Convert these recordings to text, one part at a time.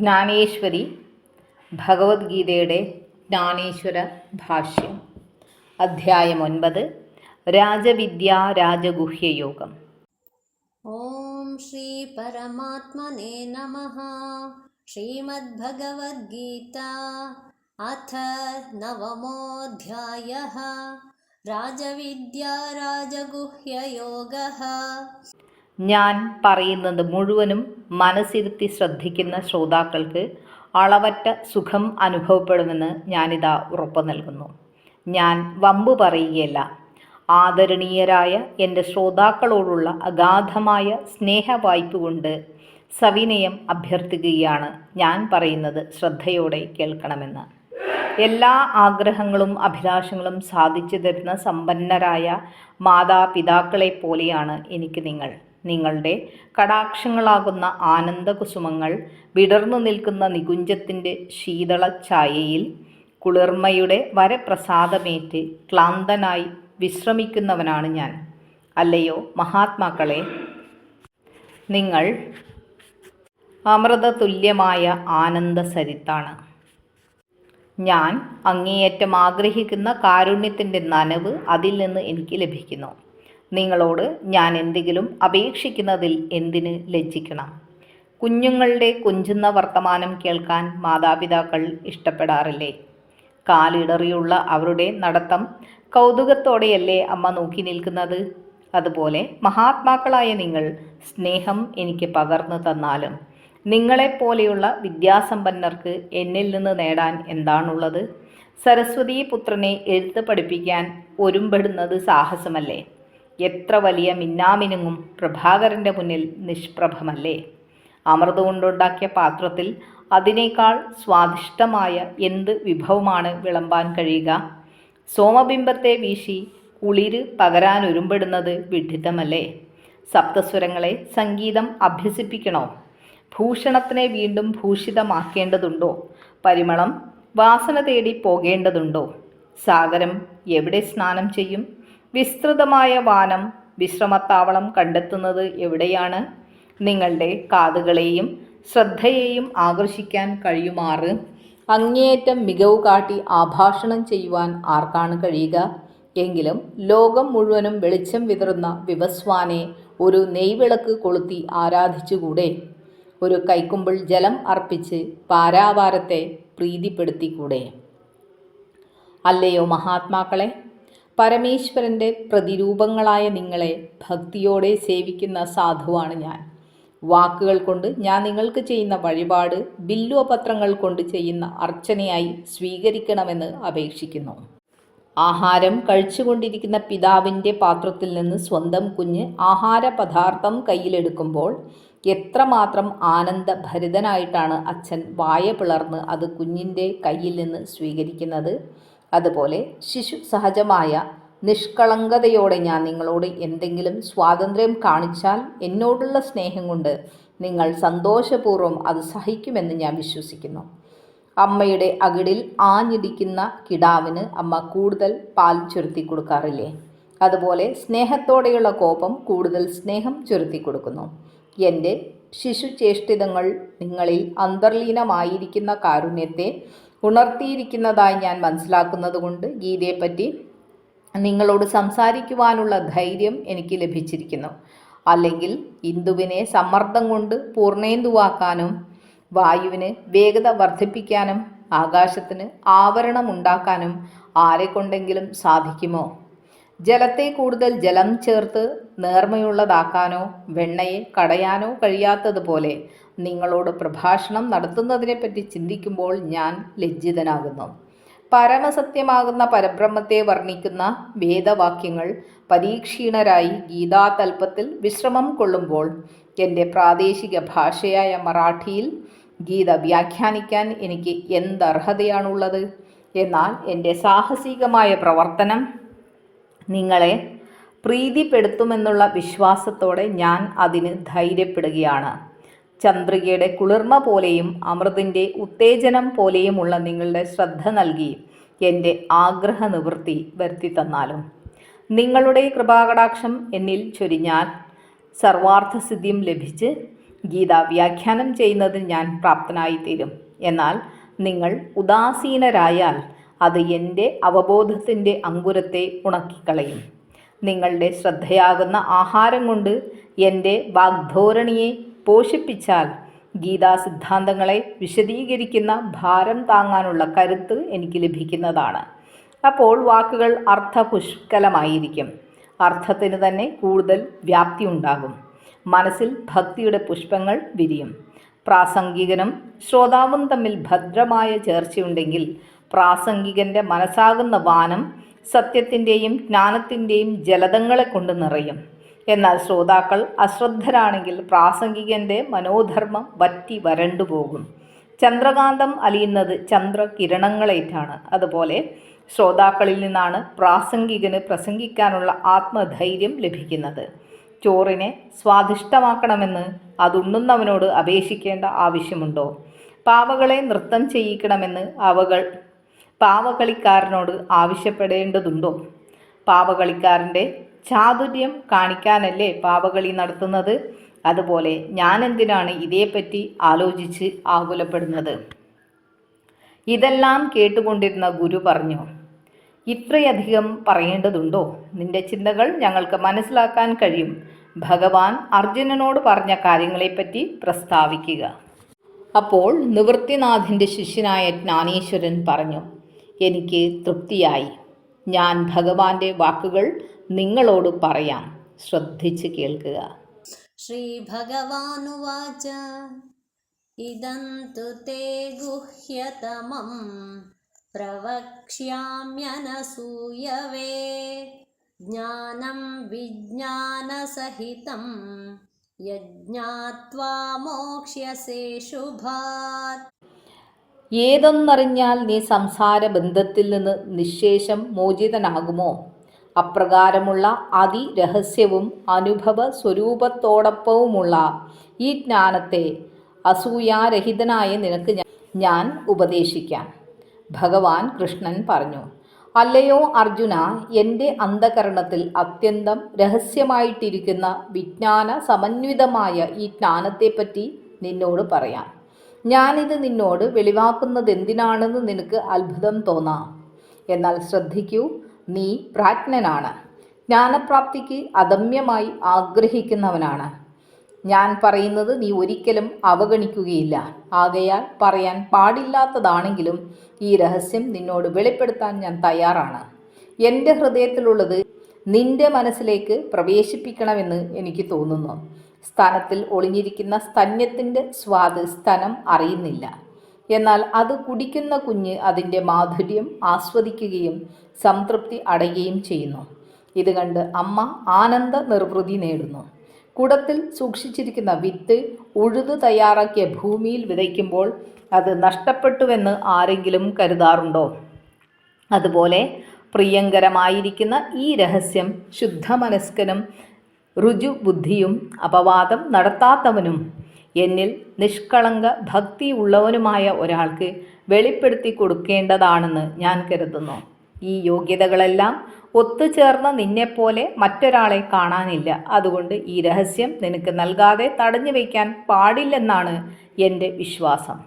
ജ്ഞാനേശ്വരി ഭഗവത്ഗീതയുടെ ജ്ഞാനേശ്വര ഭാഷ്യം അധ്യായം ഒൻപത് രാജവിദ്യ രാജഗുഹ്യയോഗം ഓം ശ്രീ പരമാത്മനേ നമ. ശ്രീമദ്ഭഗവത്ഗീത അഥ നവമോധ്യായ. രാജവിദ്യ രാജഗുഹ്യയോഗ ഞാൻ പറയുന്നത് മുഴുവനും മനസ്സിരുത്തി ശ്രദ്ധിക്കുന്ന ശ്രോതാക്കൾക്ക് അളവറ്റ സുഖം അനുഭവപ്പെടുമെന്ന് ഞാനിതാ ഉറപ്പ് നൽകുന്നു. ഞാൻ വമ്പ് പറയുകയല്ല. ആദരണീയരായ എന്റെ ശ്രോതാക്കളോടുള്ള അഗാധമായ സ്നേഹവായ്പ കൊണ്ട് സവിനയം അഭ്യർത്ഥിക്കുകയാണ് ഞാൻ പറയുന്നത് ശ്രദ്ധയോടെ കേൾക്കണമെന്ന്. എല്ലാ ആഗ്രഹങ്ങളും അഭിലാഷങ്ങളും സാധിച്ചു തരുന്ന സമ്പന്നരായ മാതാപിതാക്കളെ പോലെയാണ് എനിക്ക് നിങ്ങൾ. നിങ്ങളുടെ കടാക്ഷങ്ങളാകുന്ന ആനന്ദകുസുമങ്ങൾ വിടർന്നു നിൽക്കുന്ന നികുഞ്ചത്തിന്റെ ശീതള ഛായയിൽ കുളിർമയുടെ വരപ്രസാദമേറ്റ് ക്ലാന്തനായി വിശ്രമിക്കുന്നവനാണ് ഞാൻ. അല്ലയോ മഹാത്മാക്കളെ നിങ്ങൾ അമൃതതുല്യമായ ആനന്ദസരിത്താണ്. ഞാൻ അങ്ങേയറ്റം ആഗ്രഹിക്കുന്ന കാരുണ്യത്തിന്റെ നനവ് അതിൽ നിന്ന് എനിക്ക് ലഭിക്കുന്നു. നിങ്ങളോട് ഞാൻ എന്തെങ്കിലും അപേക്ഷിക്കുന്നതിൽ എന്തിന് ലജ്ജിക്കണം? കുഞ്ഞുങ്ങളുടെ കുഞ്ചുന്ന വർത്തമാനം കേൾക്കാൻ മാതാപിതാക്കൾ ഇഷ്ടപ്പെടാറില്ലേ? കാലിടറിയുള്ള അവരുടെ നടത്തം കൗതുകത്തോടെയല്ലേ അമ്മ നോക്കി നിൽക്കുന്നത്? അതുപോലെ മഹാത്മാക്കളായ നിങ്ങൾ സ്നേഹം എനിക്ക് പകർന്നു തന്നാലും നിങ്ങളെപ്പോലെയുള്ള വിദ്യാസമ്പന്നർക്ക് എന്നിൽ നിന്ന് നേടാൻ എന്താണുള്ളത്? സരസ്വതി പുത്രനെ എഴുത്ത് പഠിപ്പിക്കാൻ ഒരുമ്പെടുന്നത് സാഹസമല്ലേ? എത്ര വലിയ മിന്നാമിനുങ്ങും പ്രഭാകരന്റെ മുന്നിൽ നിഷ്പ്രഭമല്ലേ? അമൃത് കൊണ്ടുണ്ടാക്കിയ പാത്രത്തിൽ അതിനേക്കാൾ സ്വാദിഷ്ടമായ എന്ത് വിഭവമാണ് വിളമ്പാൻ കഴിയുക? സോമബിംബത്തെ വീശി കുളിര് പകരാൻ ഒരുമ്പെടുന്നത് വിഡിത്തമല്ലേ സപ്തസ്വരങ്ങളെ സംഗീതം അഭ്യസിപ്പിക്കണോ? ഭൂഷണത്തിനെ വീണ്ടും ഭൂഷിതമാക്കേണ്ടതുണ്ടോ? പരിമളം വാസന തേടി പോകേണ്ടതുണ്ടോ? സാഗരം എവിടെ സ്നാനം ചെയ്യും? വിസ്തൃതമായ വാനം വിശ്രമത്താവളം കണ്ടെത്തുന്നത് എവിടെയാണ്? നിങ്ങളുടെ കാതുകളെയും ശ്രദ്ധയെയും ആകർഷിക്കാൻ കഴിയുമാറ്? അങ്ങേയറ്റം മികവ് കാട്ടി ആഭാഷണം ചെയ്യുവാൻ ആർക്കാണ് കഴിയുക? എങ്കിലും ലോകം മുഴുവനും വെളിച്ചം വിതറുന്ന വിവസ്വാനെ ഒരു നെയ്വിളക്ക് കൊളുത്തി ആരാധിച്ചുകൂടെ? ഒരു കൈക്കുമ്പിൾ ജലം അർപ്പിച്ച് പാരാവാരത്തെ പ്രീതിപ്പെടുത്തിക്കൂടെ? അല്ലയോ മഹാത്മാക്കളെ പരമേശ്വരന്റെ പ്രതിരൂപങ്ങളായ നിങ്ങളെ ഭക്തിയോടെ സേവിക്കുന്ന സാധുവാണ് ഞാൻ. വാക്കുകൾ കൊണ്ട് ഞാൻ നിങ്ങൾക്ക് ചെയ്യുന്ന വഴിപാട് ബില്ലുപത്രങ്ങൾ കൊണ്ട് ചെയ്യുന്ന അർച്ചനയായി സ്വീകരിക്കണമെന്ന് അപേക്ഷിക്കുന്നു. ആഹാരം കഴിച്ചുകൊണ്ടിരിക്കുന്ന പിതാവിന്റെ പാത്രത്തിൽ നിന്ന് സ്വന്തം കുഞ്ഞ് ആഹാര പദാർത്ഥം കയ്യിലെടുക്കുമ്പോൾ എത്രമാത്രം ആനന്ദഭരിതനായിട്ടാണ് അച്ഛൻ വായ പിളർന്ന് അത് കുഞ്ഞിന്റെ കയ്യിൽ നിന്ന് സ്വീകരിക്കുന്നത്? അതുപോലെ ശിശു സഹജമായ നിഷ്കളങ്കതയോടെ ഞാൻ നിങ്ങളോട് എന്തെങ്കിലും സ്വാതന്ത്ര്യം കാണിച്ചാൽ എന്നോടുള്ള സ്നേഹം കൊണ്ട് നിങ്ങൾ സന്തോഷപൂർവം അത് സഹിക്കുമെന്ന് ഞാൻ വിശ്വസിക്കുന്നു. അമ്മയുടെ അകിടിൽ ആഞ്ഞിടിക്കുന്ന കിടാവിന് അമ്മ കൂടുതൽ പാൽ ചുരുത്തി കൊടുക്കാറില്ലേ? അതുപോലെ സ്നേഹത്തോടെയുള്ള കോപം കൂടുതൽ സ്നേഹം ചുരുത്തി കൊടുക്കുന്നു. എന്റെ ശിശുചേഷ്ടിതങ്ങൾ നിങ്ങളിൽ അന്തർലീനമായിരിക്കുന്ന കാരുണ്യത്തെ ഉണർത്തിയിരിക്കുന്നതായി ഞാൻ മനസ്സിലാക്കുന്നതുകൊണ്ട് ഗീതയെപ്പറ്റി നിങ്ങളോട് സംസാരിക്കുവാനുള്ള ധൈര്യം എനിക്ക് ലഭിച്ചിരിക്കുന്നു. അല്ലെങ്കിൽ ഇന്ദുവിനെ സമ്മർദ്ദം കൊണ്ട് പൂർണേന്ദുവാക്കാനും വായുവിന് വേഗത വർദ്ധിപ്പിക്കാനും ആകാശത്തിന് ആവരണമുണ്ടാക്കാനും ആരെക്കൊണ്ടെങ്കിലും സാധിക്കുമോ? ജലത്തെ കൂടുതൽ ജലം ചേർത്ത് നേർമയുള്ളതാക്കാനോ വെണ്ണയെ കടയാനോ കഴിയാത്തതുപോലെ നിങ്ങളോട് പ്രഭാഷണം നടത്തുന്നതിനെപ്പറ്റി ചിന്തിക്കുമ്പോൾ ഞാൻ ലജ്ജിതനാകുന്നു. പരമസത്യമാകുന്ന പരബ്രഹ്മത്തെ വർണിക്കുന്ന വേദവാക്യങ്ങൾ പരീക്ഷീണരായി ഗീതാതൽപത്തിൽ വിശ്രമം കൊള്ളുമ്പോൾ എന്റെ പ്രാദേശിക ഭാഷയായ മറാഠിയിൽ ഗീത വ്യാഖ്യാനിക്കാൻ എനിക്ക് എന്തർഹതയാണുള്ളത്? എന്നാൽ എന്റെ സാഹസികമായ പ്രവർത്തനം നിങ്ങളെ പ്രീതിപ്പെടുത്തുമെന്നുള്ള വിശ്വാസത്തോടെ ഞാൻ അതിന് ധൈര്യപ്പെടുകയാണ്. ചന്ദ്രികയുടെ കുളിർമ പോലെയും അമൃതിന്റെ ഉത്തേജനം പോലെയുമുള്ള നിങ്ങളുടെ ശ്രദ്ധ നൽകി എന്റെ ആഗ്രഹ നിവൃത്തി വരുത്തി തന്നാലും. നിങ്ങളുടെ കൃപാകടാക്ഷം എന്നിൽ ചൊരിഞ്ഞാൽ സർവാർത്ഥസിദ്ധിയും ലഭിച്ച് ഗീത വ്യാഖ്യാനം ചെയ്യുന്നതിന് ഞാൻ പ്രാപ്തനായിത്തീരും. എന്നാൽ നിങ്ങൾ ഉദാസീനരായാൽ അത് എന്റെ അവബോധത്തിന്റെ അങ്കുരത്തെ ഉണക്കിക്കളയും. നിങ്ങളുടെ ശ്രദ്ധയാകുന്ന ആഹാരം കൊണ്ട് എന്റെ വാഗ്ധോരണിയെ പോഷിപ്പിച്ചാൽ ഗീതാ സിദ്ധാന്തങ്ങളെ വിശദീകരിക്കുന്ന ഭാരം താങ്ങാനുള്ള കരുത്ത് എനിക്ക് ലഭിക്കുന്നതാണ്. അപ്പോൾ വാക്കുകൾ അർത്ഥപുഷ്കലമായിരിക്കും. അർത്ഥത്തിന് തന്നെ കൂടുതൽ വ്യാപ്തി ഉണ്ടാകും. മനസ്സിൽ ഭക്തിയുടെ പുഷ്പങ്ങൾ വിരിയും. പ്രാസംഗികനും ശ്രോതാവും തമ്മിൽ ഭദ്രമായ ചേർച്ചയുണ്ടെങ്കിൽ പ്രാസംഗികന്റെ മനസ്സാകുന്ന വാനം സത്യത്തിന്റെയും ജ്ഞാനത്തിന്റെയും ജലതങ്ങളെ കൊണ്ട് നിറയും. എന്നാൽ ശ്രോതാക്കൾ അശ്രദ്ധരാണെങ്കിൽ പ്രാസംഗികന്റെ മനോധർമ്മം വറ്റി വരണ്ടു പോകും. ചന്ദ്രകാന്തം അലിയുന്നത് ചന്ദ്രകിരണങ്ങളേറ്റാണ്. അതുപോലെ ശ്രോതാക്കളിൽ നിന്നാണ് പ്രാസംഗികന് പ്രസംഗിക്കാനുള്ള ആത്മധൈര്യം ലഭിക്കുന്നത്. ചോറിനെ സ്വാദിഷ്ടമാക്കണമെന്ന് അതുണ്ണുന്നവനോട് അപേക്ഷിക്കേണ്ട ആവശ്യമുണ്ടോ? പാവകളെ നൃത്തം ചെയ്യിക്കണമെന്ന് അവകൾ പാവകളിക്കാരനോട് ആവശ്യപ്പെടേണ്ടതുണ്ടോ? പാവകളിക്കാരന്റെ ചാതുര്യം കാണിക്കാനല്ലേ പാവകളി നടത്തുന്നത്? അതുപോലെ ഞാൻ എന്തിനാണ് ഇതേപ്പറ്റി ആലോചിച്ച് ആകുലപ്പെടുന്നത്? ഇതെല്ലാം കേട്ടുകൊണ്ടിരുന്ന ഗുരു പറഞ്ഞു ഇത്രയധികം പറയേണ്ടതുണ്ടോ? നിന്റെ ചിന്തകൾ ഞങ്ങൾക്ക് മനസ്സിലാക്കാൻ കഴിയും. ഭഗവാൻ അർജുനനോട് പറഞ്ഞ കാര്യങ്ങളെപ്പറ്റി പ്രസ്താവിക്കുക. അപ്പോൾ നിവൃത്തിനാഥിന്റെ ശിഷ്യനായ ജ്ഞാനേശ്വരൻ പറഞ്ഞു എനിക്ക് തൃപ്തിയായി. ഞാൻ ഭഗവാന്റെ വാക്കുകൾ നിങ്ങളോട് പറയാം. ശ്രദ്ധിച്ച് കേൾക്കുക. ശ്രീ ഭഗവാനുവാച ഇദന്തു തേ ഗുഹ്യതമം പ്രവക്ഷ്യാമ്യനസൂയവേ ജ്ഞാനം വിജ്ഞാനസഹിതം യജ്ഞാത്വാ മോക്ഷ്യസേ ശുഭാത് ഏതൊന്നറിഞ്ഞാൽ നീ സംസാര ബന്ധത്തിൽ നിന്ന് നിശേഷം മോചിതനാകുമോ? അപ്രകാരമുള്ള അതിരഹസ്യവും അനുഭവ സ്വരൂപത്തോടൊപ്പവുമുള്ള ഈ ജ്ഞാനത്തെ അസൂയാരഹിതനായ നിനക്ക് ഞാൻ- ഉപദേശിക്കാം. ഭഗവാൻ കൃഷ്ണൻ പറഞ്ഞു അല്ലയോ അർജുന എന്റെ അന്ധകരണത്തിൽ അത്യന്തം രഹസ്യമായിട്ടിരിക്കുന്ന വിജ്ഞാന സമന്വിതമായ ഈ ജ്ഞാനത്തെപ്പറ്റി നിന്നോട് പറയാം. ഞാനിത് നിന്നോട് വെളിവാക്കുന്നത് എന്തിനാണെന്ന് നിനക്ക് അത്ഭുതം തോന്നാം. എന്നാൽ ശ്രദ്ധിക്കൂ നീ പ്രാജ്ഞനാണ്. ജ്ഞാനപ്രാപ്തിക്ക് അദമ്യമായി ആഗ്രഹിക്കുന്നവനാണ്. ഞാൻ പറയുന്നത് നീ ഒരിക്കലും അവഗണിക്കുകയില്ല. ആകയാൽ പറയാൻ പാടില്ലാത്തതാണെങ്കിലും ഈ രഹസ്യം നിന്നോട് വെളിപ്പെടുത്താൻ ഞാൻ തയ്യാറാണ്. എന്റെ ഹൃദയത്തിലുള്ളത് നിന്റെ മനസ്സിലേക്ക് പ്രവേശിപ്പിക്കണമെന്ന് എനിക്ക് തോന്നുന്നു. സ്ഥാനത്തിൽ ഒളിഞ്ഞിരിക്കുന്ന സ്തന്യത്തിന്റെ സ്വാദ് സ്തനം അറിയുന്നില്ല. എന്നാൽ അത് കുടിക്കുന്ന കുഞ്ഞ് അതിന്റെ മാധുര്യം ആസ്വദിക്കുകയും സംതൃപ്തി അടയുകയും ചെയ്യുന്നു. ഇത് കണ്ട് അമ്മ ആനന്ദ നിർവൃതി നേടുന്നു. കുടത്തിൽ സൂക്ഷിച്ചിരിക്കുന്ന വിത്ത് ഉഴുതു തയ്യാറാക്കിയ ഭൂമിയിൽ വിതയ്ക്കുമ്പോൾ അത് നഷ്ടപ്പെട്ടുവെന്ന് ആരെങ്കിലും കരുതാറുണ്ടോ? അതുപോലെ പ്രിയങ്കരമായിരിക്കുന്ന ഈ രഹസ്യം ശുദ്ധമനസ്കനും ഋജുബുദ്ധിയും അപവാദം നടത്താത്തവനും എന്നിൽ നിഷ്കളങ്ക ഭക്തിയുള്ളവനുമായ ഒരാൾക്ക് വെളിപ്പെടുത്തി കൊടുക്കേണ്ടതാണെന്ന് ഞാൻ കരുതുന്നു. ഈ യോഗ്യതകളെല്ലാം ഒത്തുചേർന്ന നിന്നെപ്പോലെ മറ്റൊരാളെ കാണാനില്ല. അതുകൊണ്ട് ഈ രഹസ്യം നിനക്ക് നൽകാതെ തടഞ്ഞു വയ്ക്കാൻ പാടില്ലെന്നാണ് എന്റെ വിശ്വാസം.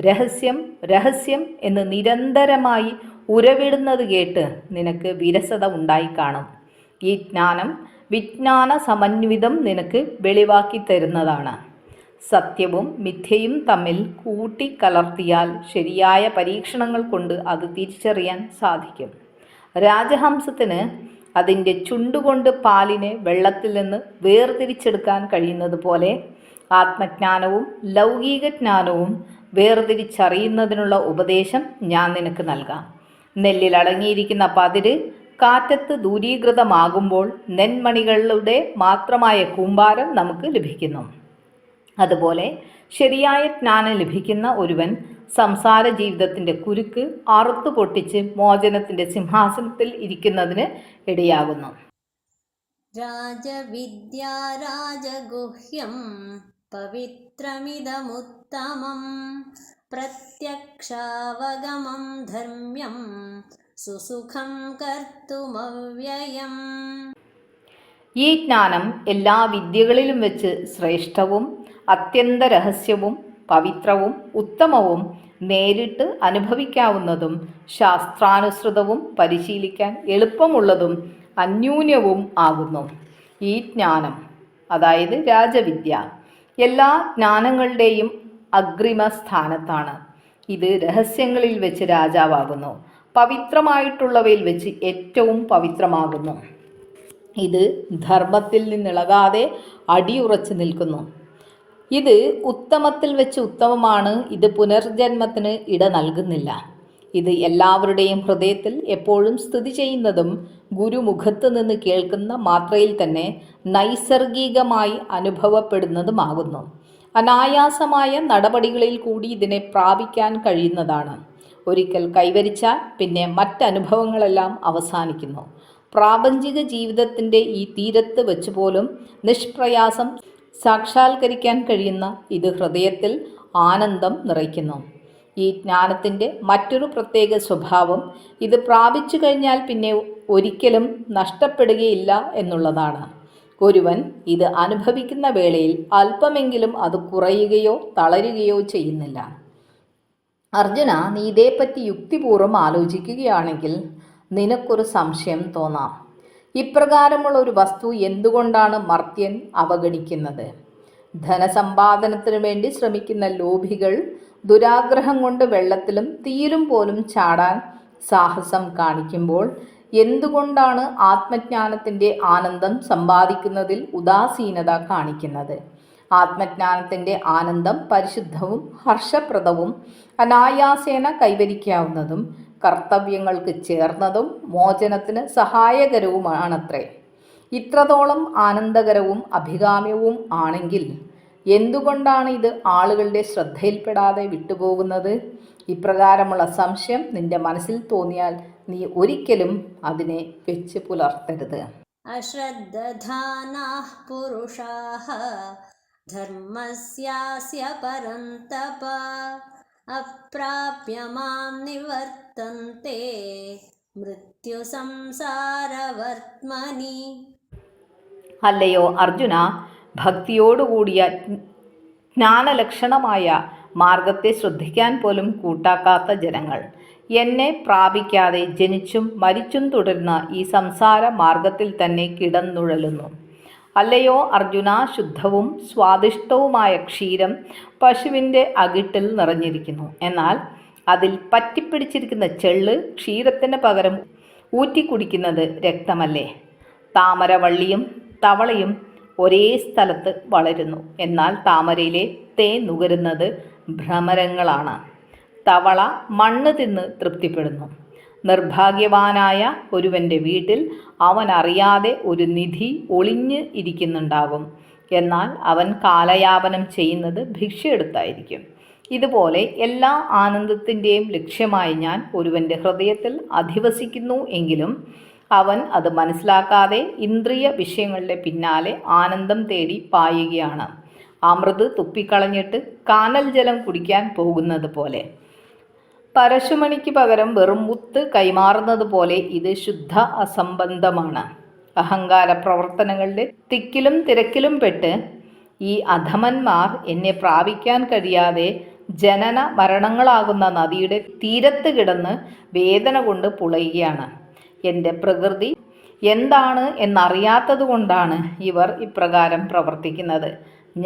രഹസ്യം രഹസ്യം എന്ന് നിരന്തരമായി ഉരവിടുന്നത് കേട്ട് നിനക്ക് വിരസത ഉണ്ടായിക്കാണും ഈ ജ്ഞാനം വിജ്ഞാന സമന്വിതം നിനക്ക് വെളിവാക്കി തരുന്നതാണ്. സത്യവും മിഥ്യയും തമ്മിൽ കൂട്ടിക്കലർത്തിയാൽ ശരിയായ പരീക്ഷണങ്ങൾ കൊണ്ട് അത് തിരിച്ചറിയാൻ സാധിക്കും. രാജഹംസത്തിന് അതിന്റെ ചുണ്ടുകൊണ്ട് പാലിനെ വെള്ളത്തിൽ നിന്ന് വേർതിരിച്ചെടുക്കാൻ കഴിയുന്നത് പോലെ ആത്മജ്ഞാനവും ലൗകിക ജ്ഞാനവും വേർതിരിച്ചറിയുന്നതിനുള്ള ഉപദേശം ഞാൻ നിനക്ക് നൽകാം. നെല്ലിൽ അടങ്ങിയിരിക്കുന്ന പതിര് കാറ്റത്ത് ദൂരീകൃതമാകുമ്പോൾ നെന്മണികളുടെ മാത്രമായ കൂമ്പാരം നമുക്ക് ലഭിക്കുന്നു. അതുപോലെ ശരിയായ ജ്ഞാനം ലഭിക്കുന്ന ഒരുവൻ സംസാര ജീവിതത്തിന്റെ കുരുക്ക് അറുത്തു പൊട്ടിച്ച് മോചനത്തിന്റെ സിംഹാസനത്തിൽ ഇരിക്കുന്നതിന് ഇടയാകുന്നു. രാജവിദ്യാരാജഗുഹ്യം പവിത്രമിതമുത്തമം പ്രത്യക്ഷാവഗമം ധർമ്മ്യം സുസുഖം കർത്തുമവ്യയം. ഈ ജ്ഞാനം എല്ലാ വിദ്യകളിലും വെച്ച് ശ്രേഷ്ഠവും അത്യന്ത രഹസ്യവും പവിത്രവും ഉത്തമവും നേരിട്ട് അനുഭവിക്കാവുന്നതും ശാസ്ത്രാനുസൃതവും പരിശീലിക്കാൻ എളുപ്പമുള്ളതും അന്യൂന്യവും ആകുന്നു. ഈ ജ്ഞാനം അതായത് രാജവിദ്യ എല്ലാ ജ്ഞാനങ്ങളുടെയും അഗ്രിമ സ്ഥാനത്താണ് ഇത് രഹസ്യങ്ങളിൽ വെച്ച് രാജാവാകുന്നു. പവിത്രമായിട്ടുള്ളവയിൽ വെച്ച് ഏറ്റവും പവിത്രമാകുന്നു. ഇത് ധർമ്മത്തിൽ നിന്നിളകാതെ അടിയുറച്ചു നിൽക്കുന്നു. ഇത് ഉത്തമത്തിൽ വെച്ച് ഉത്തമമാണ്. ഇത് പുനർജന്മത്തിന് ഇട നൽകുന്നില്ല. ഇത് എല്ലാവരുടെയും ഹൃദയത്തിൽ എപ്പോഴും സ്ഥിതി ചെയ്യുന്നതും ഗുരുമുഖത്ത് നിന്ന് കേൾക്കുന്ന മാത്രയിൽ തന്നെ നൈസർഗികമായി അനുഭവപ്പെടുന്നതുമാകുന്നു. അനായാസമായ നടപടികളിൽ കൂടി ഇതിനെ പ്രാപിക്കാൻ കഴിയുന്നതാണ്. ഒരിക്കൽ കൈവരിച്ചാൽ പിന്നെ മറ്റനുഭവങ്ങളെല്ലാം അവസാനിക്കുന്നു. പ്രാപഞ്ചിക ജീവിതത്തിന്റെ ഈ തീരത്ത് വെച്ച് പോലും നിഷ്പ്രയാസം സാക്ഷാത്കരിക്കാൻ കഴിയുന്ന ഇത് ഹൃദയത്തിൽ ആനന്ദം നിറയ്ക്കുന്നു. ഈ ജ്ഞാനത്തിന്റെ മറ്റൊരു പ്രത്യേക സ്വഭാവം ഇത് പ്രാപിച്ചു കഴിഞ്ഞാൽ പിന്നെ ഒരിക്കലും നഷ്ടപ്പെടുകയില്ല എന്നുള്ളതാണ്. ഒരുവൻ ഇത് അനുഭവിക്കുന്ന വേളയിൽ അല്പമെങ്കിലും അത് കുറയുകയോ തളരുകയോ ചെയ്യുന്നില്ല. അർജുന നീ ഇതേപ്പറ്റി യുക്തിപൂർവം ആലോചിക്കുകയാണെങ്കിൽ നിനക്കൊരു സംശയം തോന്നാം. ഇപ്രകാരമുള്ള ഒരു വസ്തു എന്തുകൊണ്ടാണ് മർത്യൻ അവഗണിക്കുന്നത്? ധനസമ്പാദനത്തിനു വേണ്ടി ശ്രമിക്കുന്ന ലോഭികൾ ദുരാഗ്രഹം കൊണ്ട് വെള്ളത്തിലും തീരും പോലും ചാടാൻ സാഹസം കാണിക്കുമ്പോൾ എന്തുകൊണ്ടാണ് ആത്മജ്ഞാനത്തിന്റെ ആനന്ദം സമ്പാദിക്കുന്നതിൽ ഉദാസീനത കാണിക്കുന്നത്? ആത്മജ്ഞാനത്തിന്റെ ആനന്ദം പരിശുദ്ധവും ഹർഷപ്രദവും അനായാസേന കൈവരിക്കാവുന്നതും കർത്തവ്യങ്ങൾക്ക് ചേർന്നതും മോചനത്തിന് സഹായകരവുമാണത്രേ. ഇത്രത്തോളം ആനന്ദകരവും അഭികാമ്യവും ആണെങ്കിൽ എന്തുകൊണ്ടാണ് ഇത് ആളുകളുടെ ശ്രദ്ധയിൽപ്പെടാതെ വിട്ടുപോകുന്നത്? ഇപ്രകാരമുള്ള സംശയം നിന്റെ മനസ്സിൽ തോന്നിയാൽ നീ ഒരിക്കലും അതിനെ വെച്ച് പുലർത്തരുത്. അശ്രദ്ധാനാ പുരുഷാ धर्मस्यास्य परन्तप अप्राप्य मां निवर्तन्ते मृत्युसंसारवर्त्मनि അല്ലയോ അർജുന ഭക്തിയോടുകൂടിയ ജ്ഞാനലക്ഷണമായ മാർഗത്തെ ശ്രദ്ധിക്കാൻ പോലും കൂട്ടാക്കാത്ത ജനങ്ങൾ എന്നെ പ്രാപിക്കാതെ ജനിച്ചും മരിച്ചും തുടരുന്ന ഈ സംസാര മാർഗത്തിൽ തന്നെ കിടന്നുഴലുന്നു അല്ലയോ അർജുന ശുദ്ധവും സ്വാദിഷ്ടവുമായ ക്ഷീരം പശുവിന്റെ അകിട്ടിൽ നിറഞ്ഞിരിക്കുന്നു. എന്നാൽ അതിൽ പറ്റിപ്പിടിച്ചിരിക്കുന്ന ചെള്ള് ക്ഷീരത്തിന് പകരം ഊറ്റിക്കുടിക്കുന്നത് രക്തമല്ലേ? താമരവള്ളിയും തവളയും ഒരേ സ്ഥലത്ത് വളരുന്നു. എന്നാൽ താമരയിലെ തേൻ നുകരുന്നത് ഭ്രമരങ്ങളാണ്. തവള മണ്ണ് തിന്ന് തൃപ്തിപ്പെടുന്നു. നിർഭാഗ്യവാനായ ഒരുവന്റെ വീട്ടിൽ അവൻ അറിയാതെ ഒരു നിധി ഒളിഞ്ഞ് ഇരിക്കുന്നുണ്ടാകും എന്നാൽ അവൻ കാലയാപനം ചെയ്യുന്നത് ഭിക്ഷയെടുത്തായിരിക്കും. ഇതുപോലെ എല്ലാ ആനന്ദത്തിന്റെയും ലക്ഷ്യമായി ഞാൻ ഒരുവന്റെ ഹൃദയത്തിൽ അധിവസിക്കുന്നു എങ്കിലും അവൻ അത് മനസ്സിലാക്കാതെ ഇന്ദ്രിയ വിഷയങ്ങളുടെ പിന്നാലെ ആനന്ദം തേടി പായുകയാണ്. അമൃത് തുപ്പിക്കളഞ്ഞിട്ട് കാനൽ ജലം കുടിക്കാൻ പോകുന്നത് പോലെ. പരശുമണിക്ക് പകരം വെറും മുത്ത് കൈമാറുന്നത് പോലെ ഇത് ശുദ്ധ അസംബന്ധമാണ്. അഹങ്കാര പ്രവർത്തനങ്ങളുടെ തിക്കിലും തിരക്കിലും പെട്ട് ഈ അധമന്മാർ എന്നെ പ്രാപിക്കാൻ കഴിയാതെ ജനന മരണങ്ങളാകുന്ന നദിയുടെ തീരത്ത് കിടന്ന് വേദന കൊണ്ട് പുളയുകയാണ്. എന്റെ പ്രകൃതി എന്താണ് എന്നറിയാത്തത് കൊണ്ടാണ് ഇവർ ഇപ്രകാരം പ്രവർത്തിക്കുന്നത്.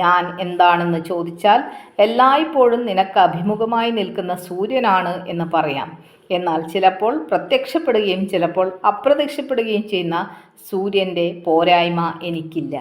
ഞാൻ എന്താണെന്ന് ചോദിച്ചാൽ എല്ലായ്പ്പോഴും നിനക്ക് അഭിമുഖമായി നിൽക്കുന്ന സൂര്യനാണ് എന്ന് പറയാം. എന്നാൽ ചിലപ്പോൾ പ്രത്യക്ഷപ്പെടുകയും ചിലപ്പോൾ അപ്രത്യക്ഷപ്പെടുകയും ചെയ്യുന്ന സൂര്യന്റെ പോരായ്മ എനിക്കില്ല.